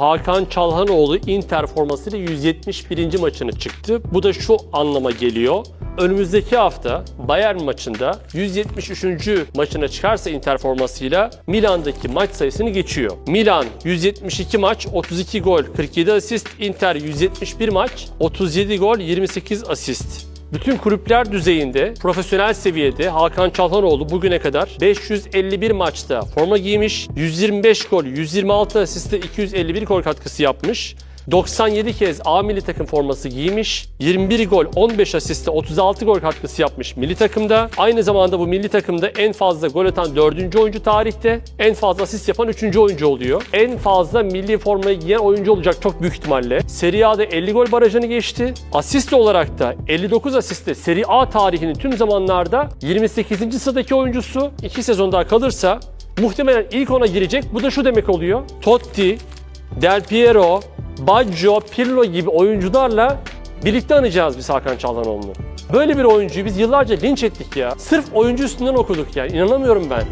Hakan Çalhanoğlu Inter formasıyla 171. maçını çıktı. Bu da şu anlama geliyor. Önümüzdeki hafta Bayern maçında 173. maçına çıkarsa Inter formasıyla Milan'daki maç sayısını geçiyor. Milan 172 maç, 32 gol, 47 asist. Inter 171 maç, 37 gol, 28 asist. Bütün kulüpler düzeyinde, profesyonel seviyede Hakan Çalhanoğlu bugüne kadar 551 maçta forma giymiş, 125 gol, 126 asiste 251 gol katkısı yapmış. 97 kez A milli takım forması giymiş, 21 gol, 15 asiste 36 gol katkısı yapmış milli takımda. Aynı zamanda bu milli takımda en fazla gol atan 4. oyuncu tarihte, en fazla asist yapan 3. oyuncu oluyor. En fazla milli formayı giyen oyuncu olacak çok büyük ihtimalle. Serie A'da 50 gol barajını geçti. Asist olarak da 59 asiste Serie A tarihinin tüm zamanlarda 28. sıradaki oyuncusu. 2 sezon daha kalırsa muhtemelen ilk ona girecek. Bu da şu demek oluyor. Totti, Del Piero, Baggio, Pirlo gibi oyuncularla birlikte anacağız biz Hakan Çalhanoğlu'nu. Böyle bir oyuncuyu biz yıllarca linç ettik ya. Sırf oyuncu üstünden okuduk yani. İnanamıyorum ben.